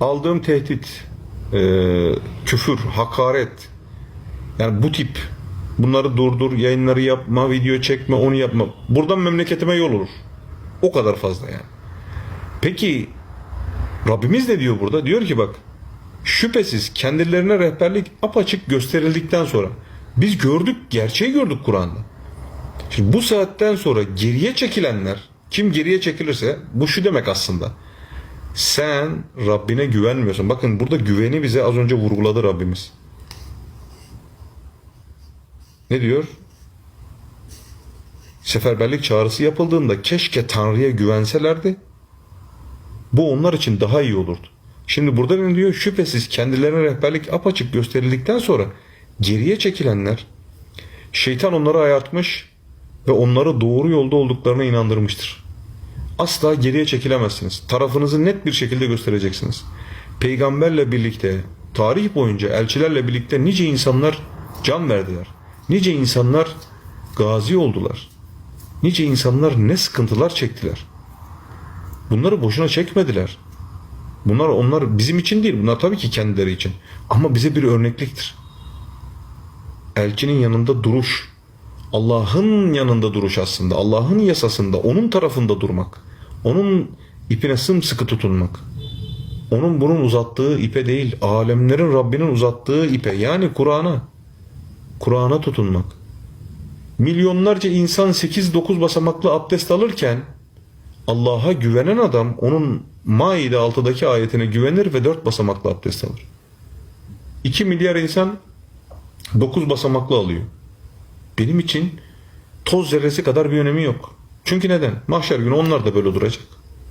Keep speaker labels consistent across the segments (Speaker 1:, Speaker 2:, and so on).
Speaker 1: aldığım tehdit, e, küfür, hakaret, yani bu tip bunları durdur, yayınları yapma, video çekme, onu yapma. Buradan memleketime yol olur. O kadar fazla yani. Peki Rabbimiz ne diyor burada? Diyor ki bak şüphesiz kendilerine rehberlik apaçık gösterildikten sonra biz gördük, gerçeği gördük Kur'an'da. Şimdi bu saatten sonra geriye çekilenler kim geriye çekilirse bu şu demek aslında. Sen Rabbine güvenmiyorsun. Bakın burada güveni bize az önce vurguladı Rabbimiz. Ne diyor? Seferberlik çağrısı yapıldığında keşke Tanrı'ya güvenselerdi. Bu onlar için daha iyi olurdu. Şimdi burada ne diyor? Şüphesiz kendilerine rehberlik apaçık gösterildikten sonra geriye çekilenler şeytan onları ayartmış ve onları doğru yolda olduklarına inandırmıştır. Asla geriye çekilemezsiniz. Tarafınızı net bir şekilde göstereceksiniz. Peygamberle birlikte, tarih boyunca elçilerle birlikte nice insanlar can verdiler. Nice insanlar gazi oldular. Nice insanlar ne sıkıntılar çektiler. Bunları boşuna çekmediler. Bunlar onlar bizim için değil. Bunlar tabii ki kendileri için. Ama bize bir örnekliktir. Elçinin yanında duruş. Allah'ın yanında duruş aslında. Allah'ın yasasında, onun tarafında durmak. Onun ipine sımsıkı tutunmak. Onun bunun uzattığı ipe değil, alemlerin Rabbinin uzattığı ipe yani Kur'an'a. Kur'an'a tutunmak. Milyonlarca insan 8-9 basamaklı abdest alırken Allah'a güvenen adam onun Maide 6'daki ayetine güvenir ve 4 basamaklı abdest alır. 2 milyar insan 9 basamaklı alıyor. Benim için toz zerresi kadar bir önemi yok. Çünkü neden? Mahşer günü onlar da böyle duracak.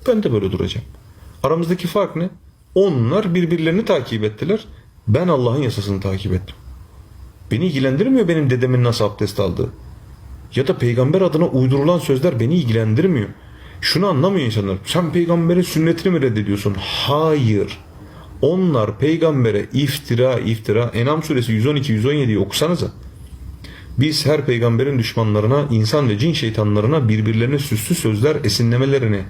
Speaker 1: Ben de böyle duracağım. Aramızdaki fark ne? Onlar birbirlerini takip ettiler. Ben Allah'ın yasasını takip ettim. Beni ilgilendirmiyor benim dedemin nasıl abdest aldığı. Ya da peygamber adına uydurulan sözler beni ilgilendirmiyor. Şunu anlamıyor insanlar. Sen peygamberin sünnetini mi reddediyorsun? Hayır. Onlar peygambere iftira iftira. Enam suresi 112-117'yi okusanıza. Biz her peygamberin düşmanlarına, insan ve cin şeytanlarına birbirlerine süslü sözler esinlemelerine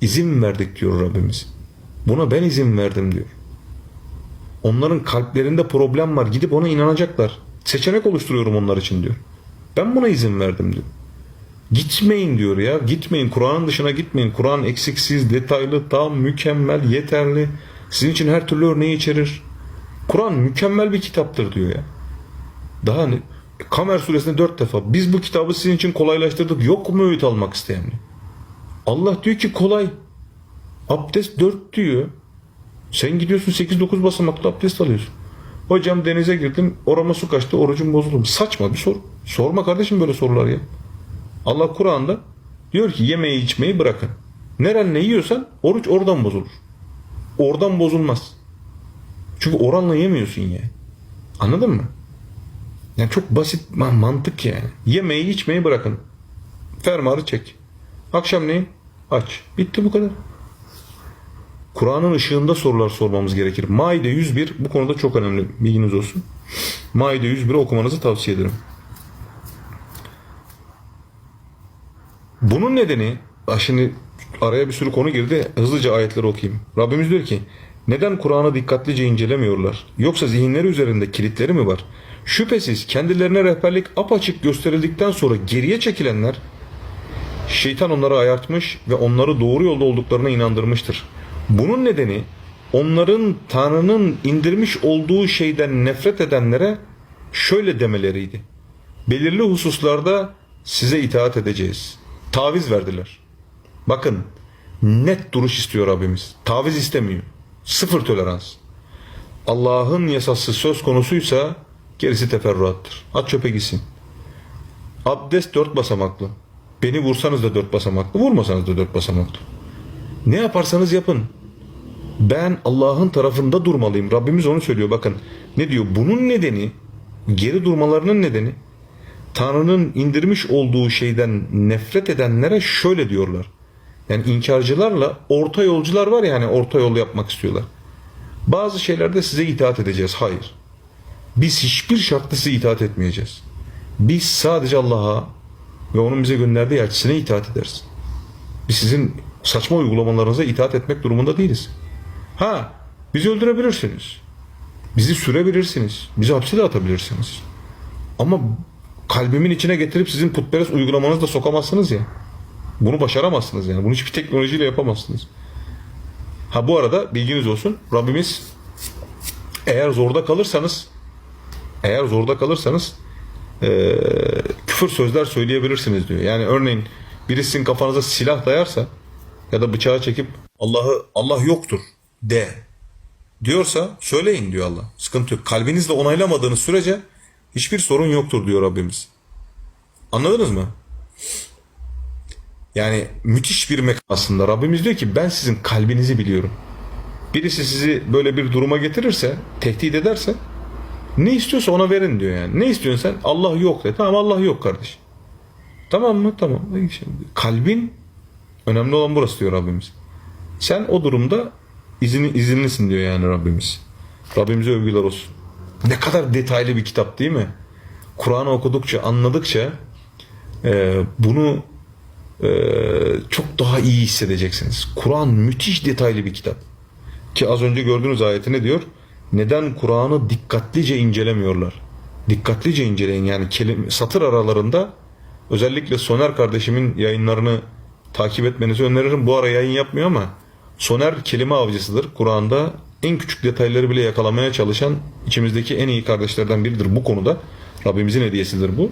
Speaker 1: izin verdik diyor Rabbimiz. Buna ben izin verdim diyor. Onların kalplerinde problem var. Gidip ona inanacaklar. Seçenek oluşturuyorum onlar için diyor. Ben buna izin verdim diyor. Gitmeyin diyor ya. Gitmeyin. Kur'an'ın dışına gitmeyin. Kur'an eksiksiz, detaylı, tam, mükemmel, yeterli. Sizin için her türlü örneği içerir. Kur'an mükemmel bir kitaptır diyor ya. Daha ne? Kamer suresinde dört defa. Biz bu kitabı sizin için kolaylaştırdık. Yok mu öğüt almak isteyen? Allah diyor ki kolay. Abdest dört diyor. Sen gidiyorsun 8-9 basamaklı abdest alıyorsun. Hocam denize girdim orama su kaçtı orucum bozuldu. Saçma bir soru. Sorma kardeşim böyle sorular ya. Allah Kur'an'da diyor ki yemeği içmeyi bırakın. Nerenle yiyorsan oruç oradan bozulur. Oradan bozulmaz. Çünkü oranla yemiyorsun ya. Anladın mı? Yani çok basit ma- mantık yani. Yemeği içmeyi bırakın. Fermuarı çek. Akşamleyin aç. Bitti bu kadar. Kur'an'ın ışığında sorular sormamız gerekir. Maide 101 bu konuda çok önemli. Bilginiz olsun. Maide 101 okumanızı tavsiye ederim. Bunun nedeni ah şimdi araya bir sürü konu girdi. Hızlıca ayetleri okuyayım. Rabbimiz diyor ki neden Kur'an'ı dikkatlice incelemiyorlar? Yoksa zihinleri üzerinde kilitleri mi var? Şüphesiz kendilerine rehberlik apaçık gösterildikten sonra geriye çekilenler şeytan onları ayartmış ve onları doğru yolda olduklarına inandırmıştır. Bunun nedeni onların Tanrı'nın indirmiş olduğu şeyden nefret edenlere şöyle demeleriydi. Belirli hususlarda size itaat edeceğiz. Taviz verdiler. Bakın net duruş istiyor Rabbimiz. Taviz istemiyor. Sıfır tolerans. Allah'ın yasası söz konusuysa gerisi teferruattır. At çöpe gitsin. Abdest dört basamaklı. Beni vursanız da dört basamaklı, vurmasanız da dört basamaklı. Ne yaparsanız yapın. Ben Allah'ın tarafında durmalıyım. Rabbimiz onu söylüyor bakın. Ne diyor? Bunun nedeni, geri durmalarının nedeni Tanrı'nın indirmiş olduğu şeyden nefret edenlere şöyle diyorlar. Yani inkarcılarla orta yolcular var ya hani orta yol yapmak istiyorlar. Bazı şeylerde size itaat edeceğiz. Hayır. Biz hiçbir şartla size itaat etmeyeceğiz. Biz sadece Allah'a ve onun bize gönderdiği elçisine itaat ederiz. Biz sizin saçma uygulamalarınıza itaat etmek durumunda değiliz. Ha Bizi öldürebilirsiniz. Bizi sürebilirsiniz. Bizi hapse de atabilirsiniz. Ama kalbimin içine getirip sizin putperest uygulamanızı da sokamazsınız ya. Bunu başaramazsınız yani. Bunu hiçbir teknolojiyle yapamazsınız. Ha bu arada bilginiz olsun. Rabbimiz eğer zorda kalırsanız eğer zorda kalırsanız eee, küfür sözler söyleyebilirsiniz diyor. Yani örneğin birisinin kafanıza silah dayarsa ya da bıçağı çekip Allah'ı Allah yoktur de diyorsa söyleyin diyor Allah. Sıkıntı yok. Kalbinizle onaylamadığınız sürece hiçbir sorun yoktur diyor Rabbimiz. Anladınız mı? Yani müthiş bir mekan aslında. Rabbimiz diyor ki ben sizin kalbinizi biliyorum. Birisi sizi böyle bir duruma getirirse, tehdit ederse ne istiyorsa ona verin diyor yani. Ne istiyorsun sen? Allah yok de. Tamam Allah yok kardeş. Tamam mı? Tamam. Şimdi kalbin önemli olan burası diyor Rabbimiz. Sen o durumda izin, izinlisin diyor yani Rabbimiz. Rabbimize övgüler olsun. Ne kadar detaylı bir kitap değil mi? Kur'an'ı okudukça, anladıkça e, bunu e, çok daha iyi hissedeceksiniz. Kur'an müthiş detaylı bir kitap. Ki az önce gördüğünüz ayeti ne diyor? Neden Kur'an'ı dikkatlice incelemiyorlar? Dikkatlice inceleyin yani kelime, satır aralarında özellikle Soner kardeşimin yayınlarını takip etmenizi öneririm. Bu ara yayın yapmıyor ama Soner kelime avcısıdır. Kur'an'da en küçük detayları bile yakalamaya çalışan içimizdeki en iyi kardeşlerden biridir bu konuda. Rabbimizin hediyesidir bu.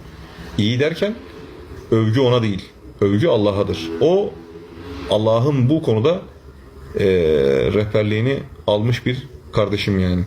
Speaker 1: İyi derken övgü ona değil. Övgü Allah'adır. O Allah'ın bu konuda eee rehberliğini almış bir kardeşim yani.